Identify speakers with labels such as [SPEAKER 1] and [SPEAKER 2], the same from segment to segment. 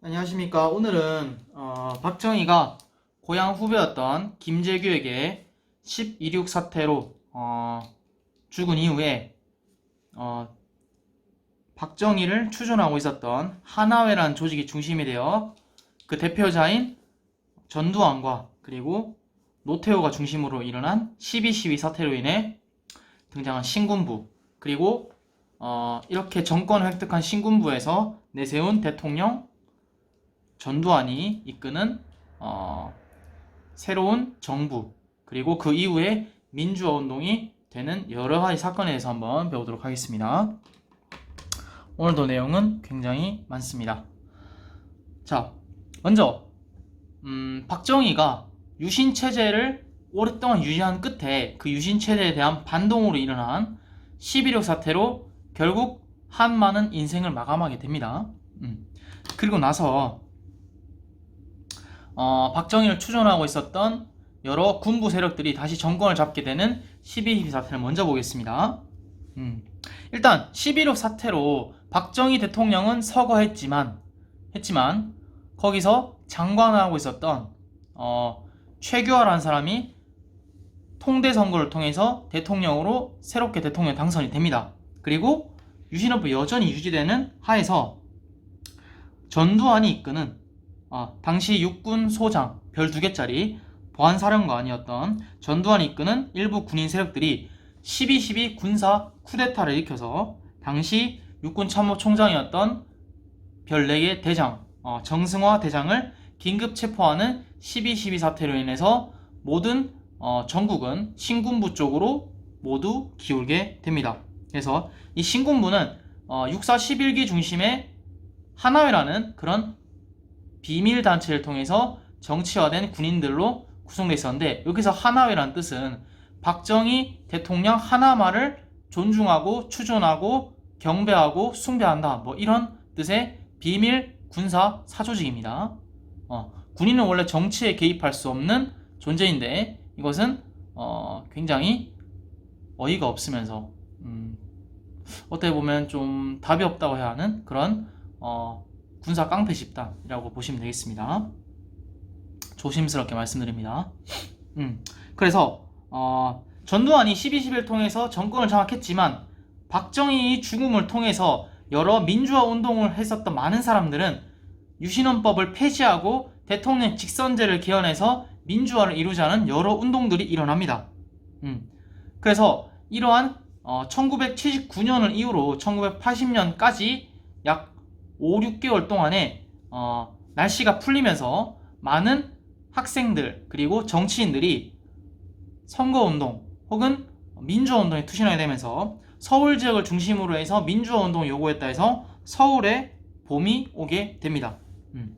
[SPEAKER 1] 안녕하십니까. 오늘은 어, 박정희가 고향 후배였던 김재규에게 12.6 사태로 어, 죽은 이후에 어, 박정희를 추존하고 있었던 하나회란 조직이 중심이 되어 그 대표자인 전두환과 그리고 노태우가 중심으로 일어난 12.12 사태로 인해 등장한 신군부 그리고 어, 이렇게 정권을 획득한 신군부에서 내세운 대통령 전두환이 이끄는 어, 새로운 정부 그리고 그 이후에 민주화 운동이 되는 여러 가지 사건에 대해서 한번 배우도록 하겠습니다. 오늘도 내용은 굉장히 많습니다. 자, 먼저 음, 박정희가 유신 체제를 오랫동안 유지한 끝에 그 유신 체제에 대한 반동으로 일어난 11.6 사태로 결국 한 많은 인생을 마감하게 됩니다. 음. 그리고 나서 어, 박정희를 추존하고 있었던 여러 군부 세력들이 다시 정권을 잡게 되는 12.12 사태를 먼저 보겠습니다. 음, 일단 11.6 사태로 박정희 대통령은 서거했지만 했지만 거기서 장관을 하고 있었던 어, 최규하라는 사람이 통대 선거를 통해서 대통령으로 새롭게 대통령 당선이 됩니다. 그리고 유신헌법 여전히 유지되는 하에서 전두환이 이끄는 어, 당시 육군 소장 별 두 개짜리 보안사령관이었던 전두환이 이끄는 일부 군인 세력들이 12.12 군사 쿠데타를 일으켜서 당시 육군 참모총장이었던 별 4개 대장 어, 정승화 대장을 긴급 체포하는 12.12 사태로 인해서 모든 어, 전국은 신군부 쪽으로 모두 기울게 됩니다. 그래서 이 신군부는 어, 육사 11기 중심의 하나회라는 그런 비밀 단체를 통해서 정치화된 군인들로 구성되어 있었는데 여기서 하나회란 뜻은 박정희 대통령 하나말을 존중하고 추존하고 경배하고 숭배한다 뭐 이런 뜻의 비밀 군사 사조직입니다. 어, 군인은 원래 정치에 개입할 수 없는 존재인데 이것은 어, 굉장히 어이가 없으면서 음, 어떻게 보면 좀 답이 없다고 해야 하는 그런 어, 군사 깡패 집단이라고 보시면 되겠습니다. 조심스럽게 말씀드립니다. 음, 그래서 어, 전두환이 12.11을 통해서 정권을 장악했지만 박정희의 죽음을 통해서 여러 민주화 운동을 했었던 많은 사람들은 유신헌법을 폐지하고 대통령 직선제를 개헌해서 민주화를 이루자는 여러 운동들이 일어납니다. 음, 그래서 이러한 어, 1979년을 이후로 1980년까지 약 5, 6개월 동안에 어, 날씨가 풀리면서 많은 학생들 그리고 정치인들이 선거운동 혹은 민주화운동에 투신하게 되면서 서울 지역을 중심으로 해서 민주화운동을 요구했다 해서 서울에 봄이 오게 됩니다. 음.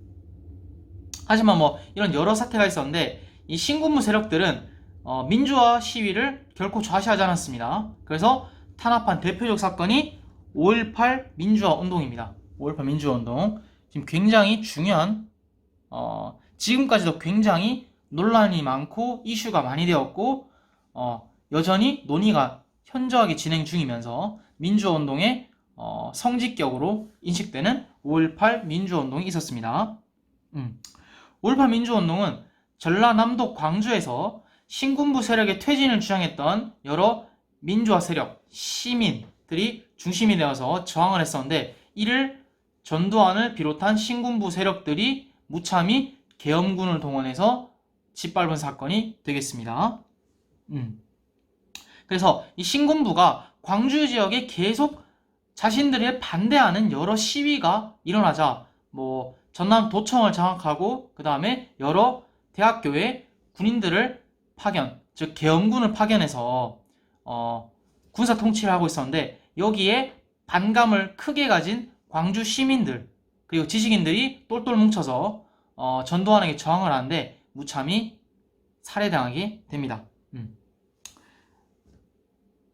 [SPEAKER 1] 하지만 뭐 이런 여러 사태가 있었는데 이 신군부 세력들은 어, 민주화 시위를 결코 좌시하지 않았습니다. 그래서 탄압한 대표적 사건이 5.18 민주화 운동입니다. 5.18 민주화 운동 지금 굉장히 중요한 어, 지금까지도 굉장히 논란이 많고 이슈가 많이 되었고 어, 여전히 논의가 현저하게 진행 중이면서 민주화 운동의 어, 성직격으로 인식되는 5.18 민주화 운동이 있었습니다. 음. 5.18 민주화 운동은 전라남도 광주에서 신군부 세력의 퇴진을 주장했던 여러 민주화 세력, 시민들이 중심이 되어서 저항을 했었는데 이를 전두환을 비롯한 신군부 세력들이 무참히 계엄군을 동원해서 짓밟은 사건이 되겠습니다. 음. 그래서 이 신군부가 광주 지역에 계속 자신들을 반대하는 여러 시위가 일어나자 뭐 전남 도청을 장악하고 그 다음에 여러 대학교에 군인들을 파견, 즉 계엄군을 파견해서 어, 군사 통치를 하고 있었는데 여기에 반감을 크게 가진 광주 시민들 그리고 지식인들이 똘똘 뭉쳐서 어, 전두환에게 저항을 하는데 무참히 살해당하게 됩니다. 음.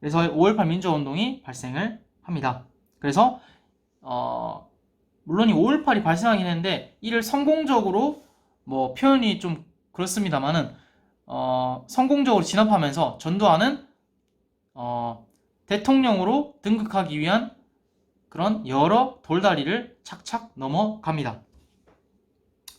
[SPEAKER 1] 그래서 5.18 민주화운동이 발생을 합니다. 그래서 어, 물론 이 5.18이 발생하긴 했는데 이를 성공적으로 뭐 표현이 좀 그렇습니다만은 어, 성공적으로 진압하면서 전두환은 어, 대통령으로 등극하기 위한 그런 여러 돌다리를 착착 넘어갑니다.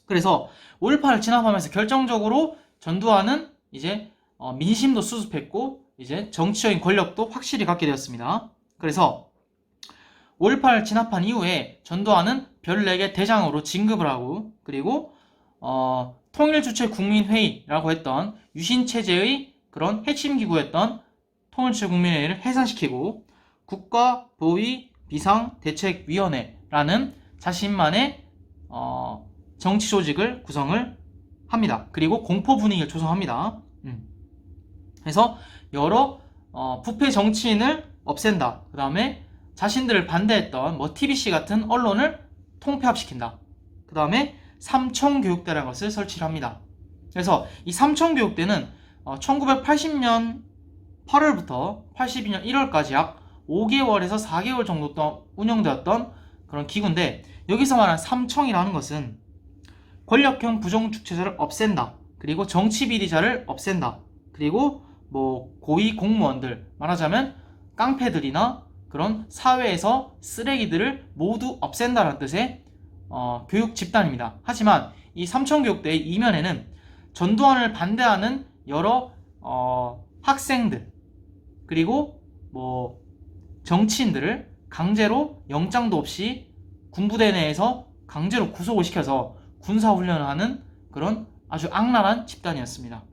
[SPEAKER 1] 그래서 5.18을 진압하면서 결정적으로 전두환은 이제 어, 민심도 수습했고 이제 정치적인 권력도 확실히 갖게 되었습니다. 그래서 5.18 진압한 이후에 전두환은 별 4개 대장으로 진급을 하고 그리고 어, 통일주체 국민회의라고 했던 유신체제의 그런 핵심 기구였던 통일주체 국민회의를 해산시키고 국가보위 비상대책위원회라는 자신만의 어, 정치 조직을 구성을 합니다. 그리고 공포 분위기를 조성합니다. 음. 그래서 여러 어, 부패 정치인을 없앤다. 그 다음에 자신들을 반대했던 뭐 TBC 같은 언론을 통폐합시킨다. 그 다음에 삼청교육대라는 것을 설치를 합니다. 그래서 이 삼청교육대는 어, 1980년 8월부터 82년 1월까지 약 5개월에서 4개월 정도 운영되었던 그런 기구인데 여기서 말하는 삼청이라는 것은 권력형 부정축 체제를 없앤다. 그리고 정치 비리자를 없앤다. 그리고 뭐 고위 공무원들 말하자면 깡패들이나 그런 사회에서 쓰레기들을 모두 없앤다는 뜻의 어, 교육 집단입니다. 하지만 이 삼청교육대의 이면에는 전두환을 반대하는 여러 어, 학생들 그리고 뭐 정치인들을 강제로 영장도 없이 군부대 내에서 강제로 구속을 시켜서 군사훈련을 하는 그런 아주 악랄한 집단이었습니다.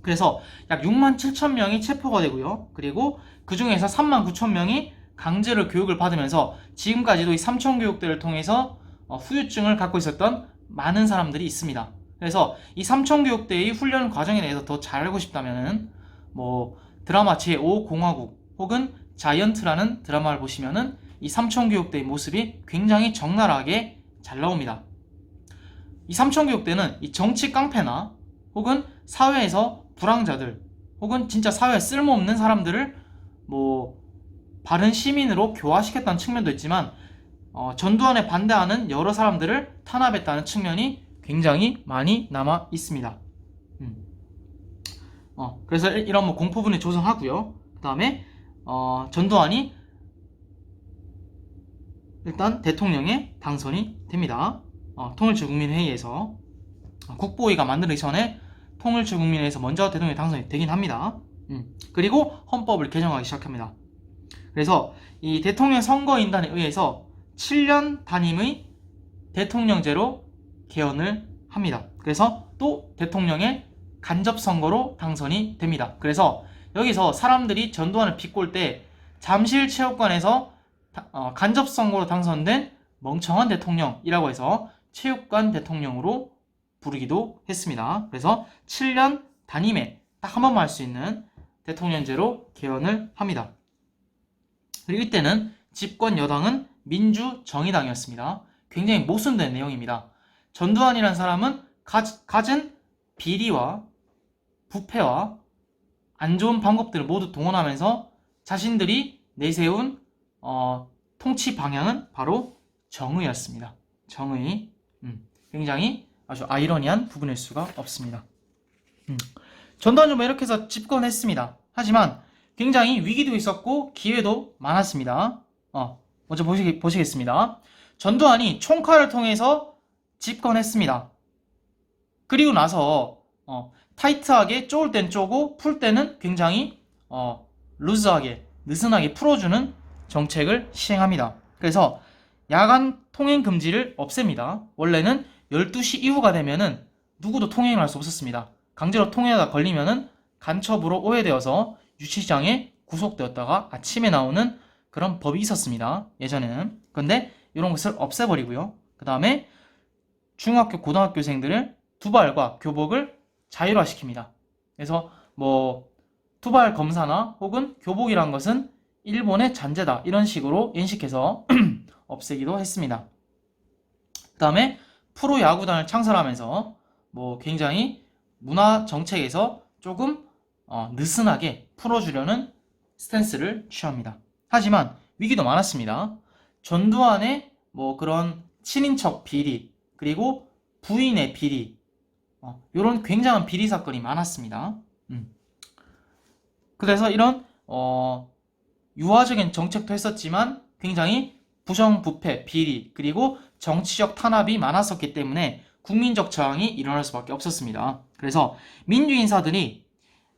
[SPEAKER 1] 그래서 약 6만 7천 명이 체포가 되고요. 그리고 그 중에서 3만 9천 명이 강제로 교육을 받으면서 지금까지도 이 삼청 교육대를 통해서 어, 후유증을 갖고 있었던 많은 사람들이 있습니다. 그래서 이 삼청 교육대의 훈련 과정에 대해서 더 잘 알고 싶다면은 뭐 드라마 제5공화국 혹은 자이언트라는 드라마를 보시면은 이 삼청 교육대의 모습이 굉장히 적나라하게 잘 나옵니다. 이 삼청 교육대는 이 정치 깡패나 혹은 사회에서 불황자들 혹은 진짜 사회에 쓸모없는 사람들을 뭐 바른 시민으로 교화시켰다는 측면도 있지만 어, 전두환에 반대하는 여러 사람들을 탄압했다는 측면이 굉장히 많이 남아 있습니다. 음. 어, 그래서 이- 이런 뭐 공포분을 조성하고요. 그 다음에 어, 전두환이 일단 대통령에 당선이 됩니다. 어, 통일주국민회의에서 어, 국보위가 만들기 전에 통일주국민회의에서 먼저 대통령이 당선이 되긴 합니다. 음, 그리고 헌법을 개정하기 시작합니다. 그래서 이 대통령 선거인단에 의해서 7년 단임의 대통령제로 개헌을 합니다. 그래서 또 대통령의 간접 선거로 당선이 됩니다. 그래서 여기서 사람들이 전두환을 비꼴 때 잠실 체육관에서 다- 어, 간접 선거로 당선된 멍청한 대통령이라고 해서 체육관 대통령으로 부르기도 했습니다. 그래서 7년 단임에 딱 한 번만 할 수 있는 대통령제로 개헌을 합니다. 그리고 이때는 집권 여당은 민주정의당이었습니다. 굉장히 모순된 내용입니다. 전두환이라는 사람은 가, 가진 비리와 부패와 안 좋은 방법들을 모두 동원하면서 자신들이 내세운 어, 통치 방향은 바로 정의였습니다. 정의. 음, 굉장히 아주 아이러니한 부분일 수가 없습니다. 음. 전두환 정부 이렇게 해서 집권했습니다. 하지만 굉장히 위기도 있었고 기회도 많았습니다. 어, 먼저 보시, 보시겠습니다. 전두환이 총칼을 통해서 집권했습니다. 그리고 나서 어, 타이트하게 쪼을 땐 쪼고 풀 때는 굉장히 어, 루즈하게 느슨하게 풀어주는 정책을 시행합니다. 그래서 야간 통행 금지를 없앱니다. 원래는 12시 이후가 되면은 누구도 통행을 할 수 없었습니다. 강제로 통행하다 걸리면은 간첩으로 오해되어서 유치장에 구속되었다가 아침에 나오는 그런 법이 있었습니다. 예전에는. 근데 이런 것을 없애버리고요. 그 다음에 중학교, 고등학교생들을 두발과 교복을 자율화시킵니다. 그래서 뭐 두발 검사나 혹은 교복이란 것은 일본의 잔재다 이런 식으로 인식해서 없애기도 했습니다. 그 다음에 프로 야구단을 창설하면서 뭐 굉장히 문화 정책에서 조금 어, 느슨하게 풀어주려는 스탠스를 취합니다. 하지만 위기도 많았습니다. 전두환의 뭐 그런 친인척 비리 그리고 부인의 비리 이런 굉장한 비리 사건이 많았습니다. 음. 그래서 이런 어, 유화적인 정책도 했었지만 굉장히 부정부패, 비리, 그리고 정치적 탄압이 많았었기 때문에 국민적 저항이 일어날 수밖에 없었습니다. 그래서 민주 인사들이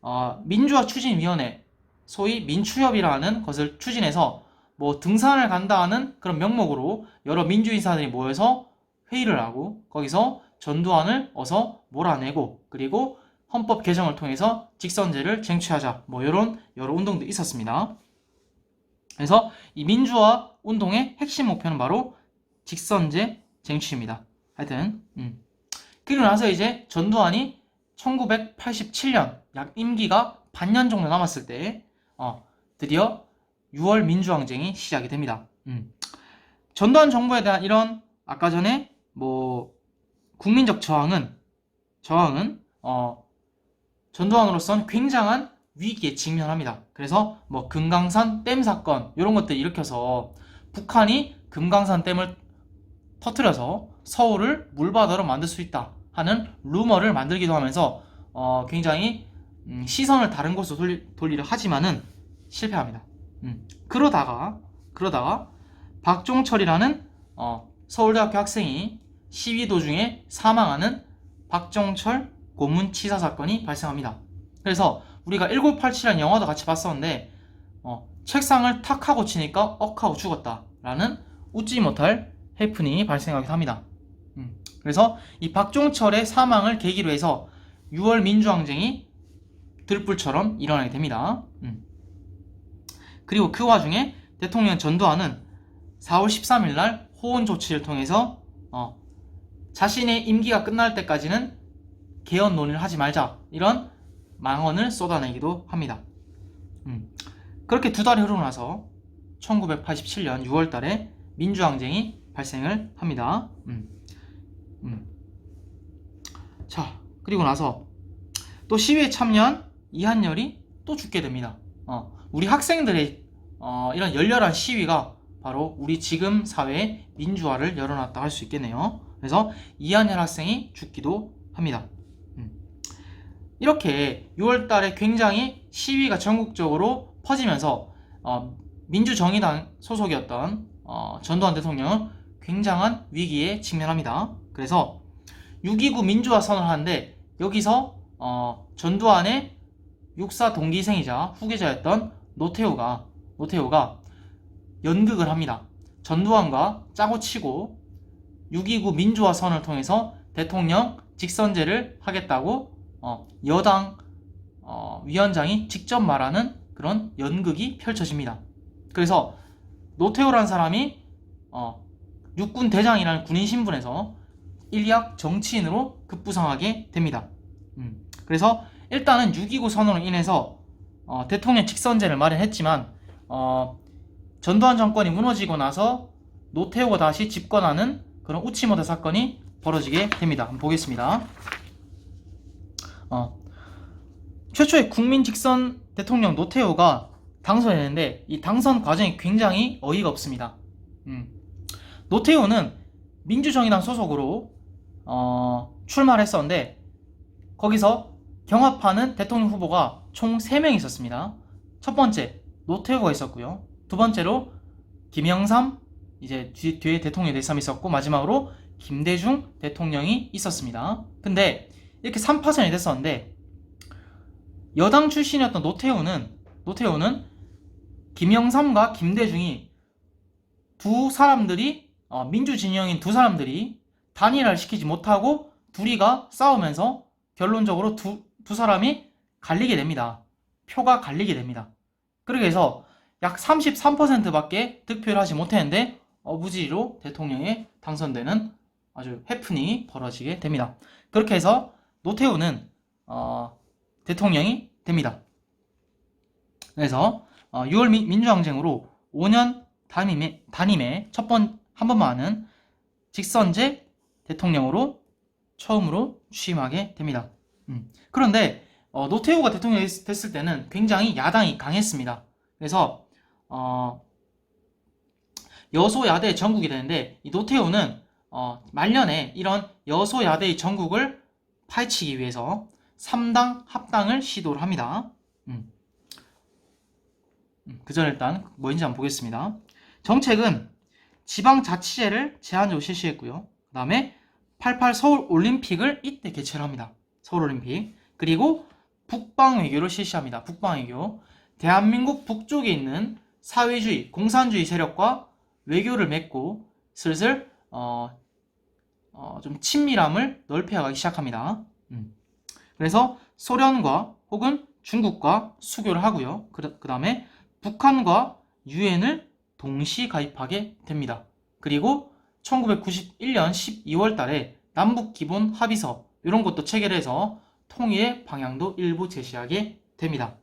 [SPEAKER 1] 어, 민주화 추진위원회, 소위 민추협이라는 것을 추진해서 뭐 등산을 간다 하는 그런 명목으로 여러 민주 인사들이 모여서 회의를 하고 거기서 전두환을 어서 몰아내고 그리고 헌법 개정을 통해서 직선제를 쟁취하자 뭐 이런 여러 운동도 있었습니다. 그래서 이 민주화 운동의 핵심 목표는 바로 직선제 쟁취입니다. 하여튼 음. 그리고 나서 이제 전두환이 1987년 약 임기가 반년 정도 남았을 때 어, 드디어 6월 민주항쟁이 시작이 됩니다. 음. 전두환 정부에 대한 이런 아까 전에 뭐 국민적 저항은 저항은 어, 전두환으로서는 굉장한 위기에 직면합니다. 그래서 뭐 금강산 댐 사건 이런 것들 일으켜서 북한이 금강산 댐을 터트려서 서울을 물바다로 만들 수 있다 하는 루머를 만들기도 하면서 어, 굉장히 음, 시선을 다른 곳으로 돌리, 돌리려 하지만은 실패합니다. 음, 그러다가 그러다가 박종철이라는 어, 서울대학교 학생이 시위 도중에 사망하는 박종철 고문 치사 사건이 발생합니다. 그래서 우리가 1987이라는 영화도 같이 봤었는데 어, 책상을 탁 하고 치니까 억 하고 죽었다 라는 웃지 못할 해프닝이 발생하기도 합니다. 음, 그래서 이 박종철의 사망을 계기로 해서 6월 민주항쟁이 들불처럼 일어나게 됩니다. 음. 그리고 그 와중에 대통령 전두환은 4월 13일 날 호언 조치를 통해서 어, 자신의 임기가 끝날 때까지는 개헌 논의를 하지 말자 이런 망언을 쏟아내기도 합니다. 음. 그렇게 두 달이 흐르고 나서 1987년 6월 달에 민주항쟁이 발생을 합니다. 음. 음. 자, 그리고 나서 또 시위에 참여한 이한열이 또 죽게 됩니다. 어, 우리 학생들의 어, 이런 열렬한 시위가 바로 우리 지금 사회의 민주화를 열어놨다 할 수 있겠네요. 그래서 이한열 학생이 죽기도 합니다. 음. 이렇게 6월 달에 굉장히 시위가 전국적으로 퍼지면서 어, 민주정의당 소속이었던 어, 전두환 대통령은 굉장한 위기에 직면합니다. 그래서 6.29 민주화 선언을 하는데 여기서 어, 전두환의 육사 동기생이자 후계자였던 노태우가 노태우가 연극을 합니다. 전두환과 짜고 치고 6.29 민주화 선언을 통해서 대통령 직선제를 하겠다고 어, 여당 어, 위원장이 직접 말하는 그런 연극이 펼쳐집니다. 그래서 노태우라는 사람이 어, 육군 대장이라는 군인 신분에서 일약 정치인으로 급부상하게 됩니다. 음, 그래서 일단은 6.29 선언으로 인해서 어, 대통령 직선제를 마련했지만 어, 전두환 정권이 무너지고 나서 노태우가 다시 집권하는 그런 우치모대 사건이 벌어지게 됩니다. 한번 보겠습니다. 어, 최초의 국민 직선 대통령 노태우가 당선했는데 이 당선 과정이 굉장히 어이가 없습니다. 음. 노태우는 민주정의당 소속으로 어, 출마를 했었는데 거기서 경합하는 대통령 후보가 총 3명 있었습니다. 첫 번째 노태우가 있었고요. 두 번째로 김영삼 이제 뒤, 뒤에 대통령이 될 사람이 있었고 마지막으로 김대중 대통령이 있었습니다. 근데 이렇게 3파전이 됐었는데 여당 출신이었던 노태우는 노태우는 김영삼과 김대중이 두 사람들이 어, 민주 진영인 두 사람들이 단일화를 시키지 못하고 둘이가 싸우면서 결론적으로 두, 두 사람이 갈리게 됩니다. 표가 갈리게 됩니다. 그렇게 해서 약 33%밖에 득표를 하지 못했는데 어부지리로 대통령에 당선되는 아주 해프닝이 벌어지게 됩니다. 그렇게 해서 노태우는 어, 대통령이 됩니다. 그래서 어, 6월 미, 민주항쟁으로 5년 단임의, 단임의 첫 번, 한 번만 하는 직선제 대통령으로 처음으로 취임하게 됩니다. 음. 그런데 어, 노태우가 대통령이 됐을 때는 굉장히 야당이 강했습니다. 그래서 어, 여소야대 전국이 되는데 이 노태우는 어, 말년에 이런 여소야대의 전국을 파헤치기 위해서 3당 합당을 시도를 합니다. 음. 음, 그 전에 일단 뭐인지 한번 보겠습니다. 정책은 지방자치제를 제한적으로 실시했고요. 그 다음에 88 서울 올림픽을 이때 개최를 합니다. 서울 올림픽. 그리고 북방 외교를 실시합니다. 북방 외교. 대한민국 북쪽에 있는 사회주의, 공산주의 세력과 외교를 맺고 슬슬 어, 어, 좀 친밀함을 넓혀가기 시작합니다. 음. 그래서 소련과 혹은 중국과 수교를 하고요. 그, 그 다음에 북한과 유엔을 동시 가입하게 됩니다. 그리고 1991년 12월 달에 남북 기본 합의서 이런 것도 체결 해서 통일의 방향도 일부 제시하게 됩니다.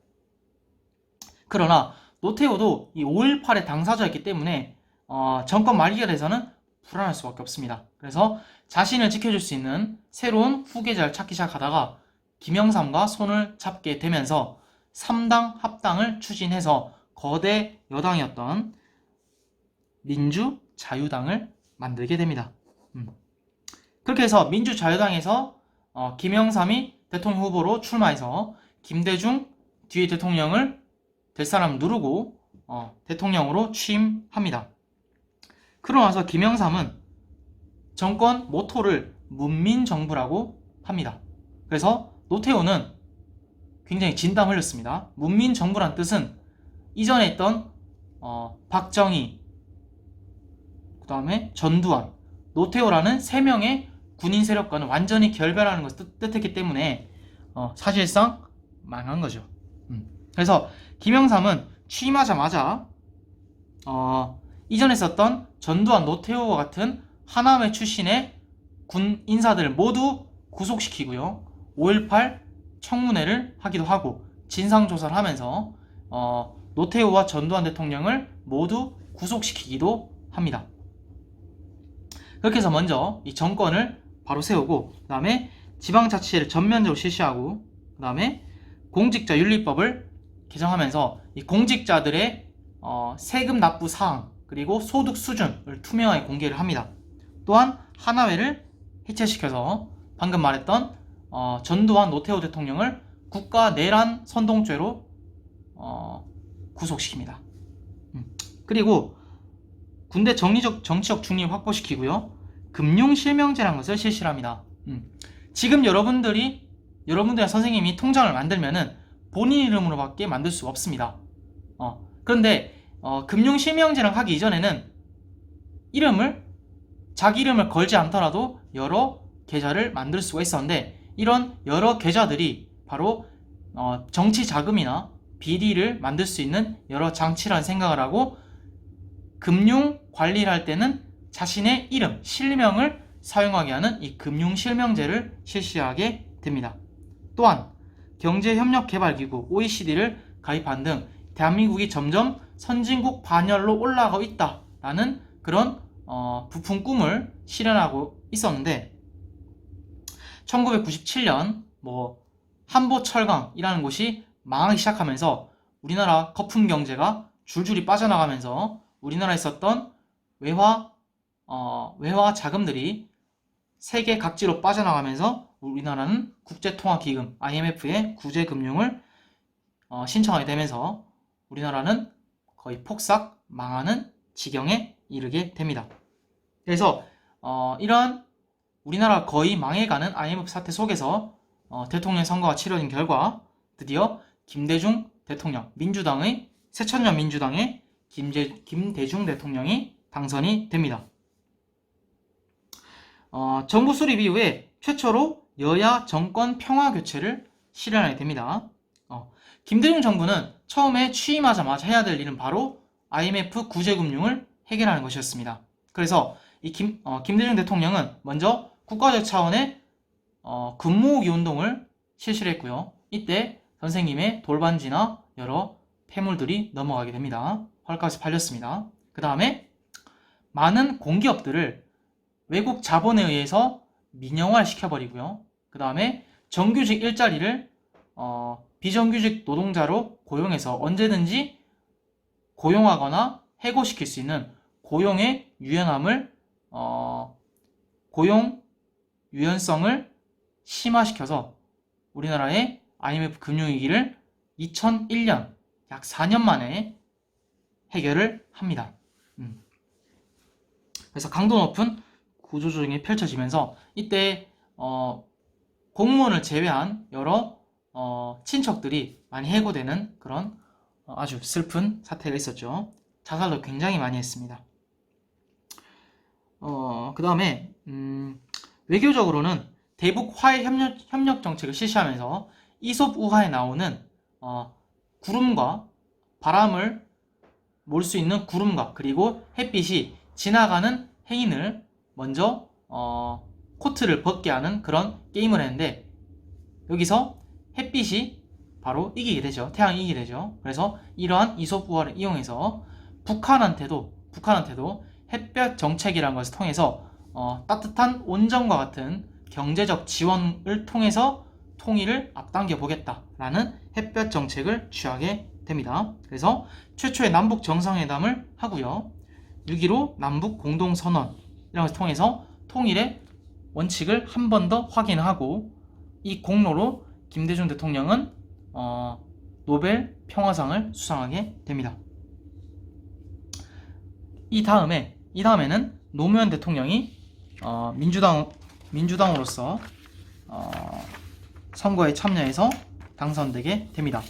[SPEAKER 1] 그러나 노태우도 이 5.18의 당사자였기 때문에 어, 정권 말기가 돼서는 불안할 수밖에 없습니다. 그래서 자신을 지켜줄 수 있는 새로운 후계자를 찾기 시작하다가 김영삼과 손을 잡게 되면서 3당 합당을 추진해서 거대 여당이었던 민주 자유당을 만들게 됩니다. 음. 그렇게 해서 민주 자유당에서 어, 김영삼이 대통령 후보로 출마해서 김대중 뒤에 대통령을 될 사람 누르고 어, 대통령으로 취임합니다. 그러고 나서 김영삼은 정권 모토를 문민정부라고 합니다. 그래서 노태우는 굉장히 진담 흘렸습니다. 문민정부란 뜻은 이전에 있던 어, 박정희, 그 다음에 전두환, 노태우라는 세 명의 군인 세력과는 완전히 결별하는 것을 뜻, 했기 때문에 어, 사실상 망한 거죠. 음. 그래서 김영삼은 취임하자마자 어, 이전에 썼던 전두환, 노태우와 같은 하나회 출신의 군 인사들을 모두 구속시키고요. 5.18 청문회를 하기도 하고 진상조사를 하면서 어, 노태우와 전두환 대통령을 모두 구속시키기도 합니다. 그렇게 해서 먼저 이 정권을 바로 세우고 그 다음에 지방자치제를 전면적으로 실시하고 그 다음에 공직자 윤리법을 개정하면서 이 공직자들의 어, 세금 납부 사항 그리고 소득 수준을 투명하게 공개를 합니다. 또한 하나회를 해체시켜서 방금 말했던 어, 전두환 노태우 대통령을 국가 내란 선동죄로 어, 구속시킵니다. 음. 그리고 군대 정리적 정치적 중립 확보시키고요. 금융 실명제라는 것을 실시합니다. 음. 지금 여러분들이 여러분들의 선생님이 통장을 만들면은 본인 이름으로밖에 만들 수 없습니다. 어, 그런데 어, 금융 실명제를 하기 이전에는 이름을 자기 이름을 걸지 않더라도 여러 계좌를 만들 수가 있었는데 이런 여러 계좌들이 바로 어, 정치 자금이나 비리를 만들 수 있는 여러 장치라는 생각을 하고 금융 관리를 할 때는 자신의 이름, 실명을 사용하게 하는 이 금융 실명제를 실시하게 됩니다. 또한 경제협력개발기구 OECD를 가입한 등 대한민국이 점점 선진국 반열로 올라가고 있다라는 그런 어, 부푼 꿈을 실현하고 있었는데 1997년 뭐 한보철강이라는 곳이 망하기 시작하면서 우리나라 거품 경제가 줄줄이 빠져나가면서 우리나라에 있었던 외화 어, 외화 자금들이 세계 각지로 빠져나가면서 우리나라는 국제통화기금 IMF의 구제금융을 어, 신청하게 되면서 우리나라는 거의 폭삭 망하는 지경에 이르게 됩니다. 그래서 어, 이러한 우리나라 거의 망해가는 IMF 사태 속에서 어, 대통령 선거가 치러진 결과 드디어 김대중 대통령, 민주당의 새천년 민주당의 김제, 김대중 대통령이 당선이 됩니다. 어, 정부 수립 이후에 최초로 여야 정권 평화 교체를 실현하게 됩니다. 어, 김대중 정부는 처음에 취임하자마자 해야 될 일은 바로 IMF 구제금융을 해결하는 것이었습니다. 그래서 이 김, 어, 김대중 대통령은 먼저 국가적 차원의 어, 근무기 운동을 실시를 했고요. 이때 선생님의 돌반지나 여러 폐물들이 넘어가게 됩니다. 헐값이 팔렸습니다. 그 다음에 많은 공기업들을 외국 자본에 의해서 민영화 시켜버리고요. 그 다음에 정규직 일자리를 어, 비정규직 노동자로 고용해서 언제든지 고용하거나 해고시킬 수 있는 고용의 유연함을 어, 고용 유연성을 심화시켜서 우리나라의 IMF 금융위기를 2001년 약 4년 만에 해결을 합니다. 음. 그래서 강도 높은 구조조정이 펼쳐지면서 이때 어, 공무원을 제외한 여러 어, 친척들이 많이 해고되는 그런 어, 아주 슬픈 사태가 있었죠. 자살도 굉장히 많이 했습니다. 어, 그 다음에 음, 외교적으로는 대북 화해 협력, 협력 정책을 실시하면서 이솝 우화에 나오는 어, 구름과 바람을 몰 수 있는 구름과 그리고 햇빛이 지나가는 해인을 먼저 어, 코트를 벗게 하는 그런 게임을 했는데 여기서 햇빛이 바로 이기게 되죠. 태양이 이기게 되죠. 그래서 이러한 우화를 이용해서 북한한테도 북한한테도 햇볕 정책이라는 것을 통해서 어, 따뜻한 온정과 같은 경제적 지원을 통해서 통일을 앞당겨 보겠다라는 햇볕 정책을 취하게 됩니다. 그래서 최초의 남북 정상회담을 하고요. 6.15 남북 공동선언 이런 것을 통해서 통일의 원칙을 한 번 더 확인하고 이 공로로 김대중 대통령은 어, 노벨 평화상을 수상하게 됩니다. 이 다음에 이 다음에는 노무현 대통령이 어, 민주당 민주당으로서 어, 선거에 참여해서 당선되게 됩니다.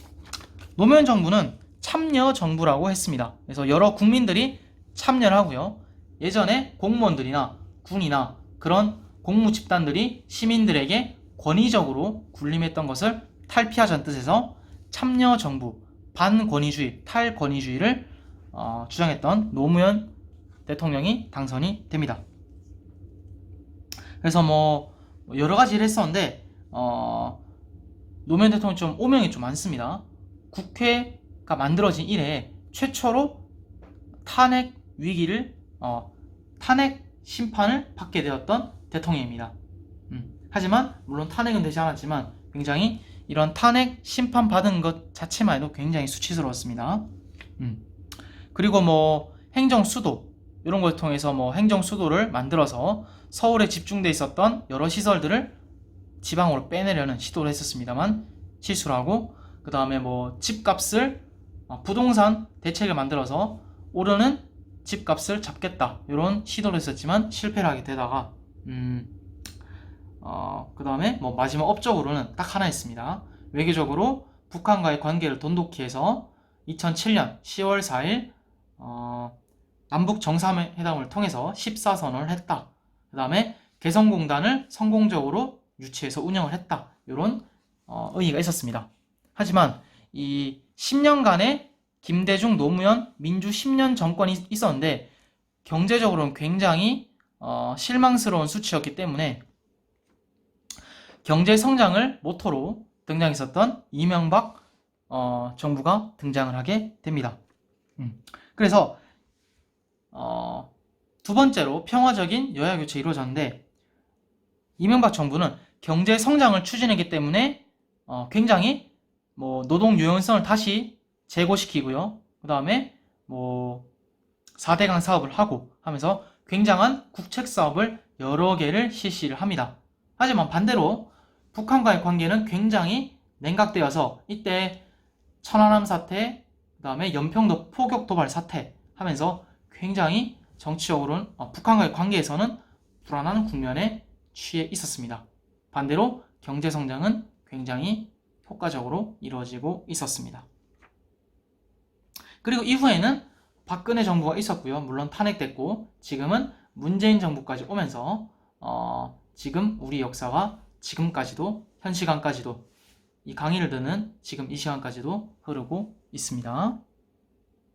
[SPEAKER 1] 노무현 정부는 참여 정부라고 했습니다. 그래서 여러 국민들이 참여를 하고요. 예전에 공무원들이나 군이나 그런 공무 집단들이 시민들에게 권위적으로 군림했던 것을 탈피하자는 뜻에서 참여 정부, 반권위주의, 탈권위주의를 어, 주장했던 노무현 대통령이 당선이 됩니다. 그래서 뭐 여러 가지 를 했었는데 어, 노무현 대통령 좀 오명이 좀 많습니다. 국회가 만들어진 이래 최초로 탄핵 위기를 어, 탄핵 심판을 받게 되었던 대통령입니다. 음, 하지만 물론 탄핵은 되지 않았지만 굉장히 이런 탄핵 심판 받은 것 자체만 해도 굉장히 수치스러웠습니다. 음, 그리고 뭐 행정 수도 이런 걸 통해서 뭐 행정 수도를 만들어서 서울에 집중돼 있었던 여러 시설들을 지방으로 빼내려는 시도를 했었습니다만 실수를 하고 그 다음에 뭐 집값을 어, 부동산 대책을 만들어서 오르는 집값을 잡겠다 이런 시도를 했었지만 실패를 하게 되다가 음, 어, 그 다음에 뭐 마지막 업적으로는 딱 하나 있습니다. 외교적으로 북한과의 관계를 돈독히 해서 2007년 10월 4일 어, 남북 정상회담을 통해서 14선언을 했다. 그 다음에 개성공단을 성공적으로 유치해서 운영을 했다. 이런 어, 의의가 있었습니다. 하지만 이 10년간의 김대중, 노무현, 민주 10년 정권이 있었는데 경제적으로는 굉장히 어, 실망스러운 수치였기 때문에 경제 성장을 모토로 등장했었던 이명박 어, 정부가 등장을 하게 됩니다. 음. 그래서 어, 두 번째로 평화적인 여야 교체 이루어졌는데 이명박 정부는 경제 성장을 추진했기 때문에 어, 굉장히 뭐 노동 유연성을 다시 제고시키고요. 그 다음에 뭐 4대강 사업을 하고 하면서 굉장한 국책 사업을 여러 개를 실시를 합니다. 하지만 반대로 북한과의 관계는 굉장히 냉각되어서 이때 천안함 사태, 그 다음에 연평도 포격 도발 사태 하면서 굉장히 정치적으로는 어, 북한과의 관계에서는 불안한 국면에 취해 있었습니다. 반대로 경제 성장은 굉장히 효과적으로 이루어지고 있었습니다. 그리고 이후에는 박근혜 정부가 있었고요. 물론 탄핵됐고 지금은 문재인 정부까지 오면서 어, 지금 우리 역사가 지금까지도 현 시간까지도 이 강의를 듣는 지금 이 시간까지도 흐르고 있습니다.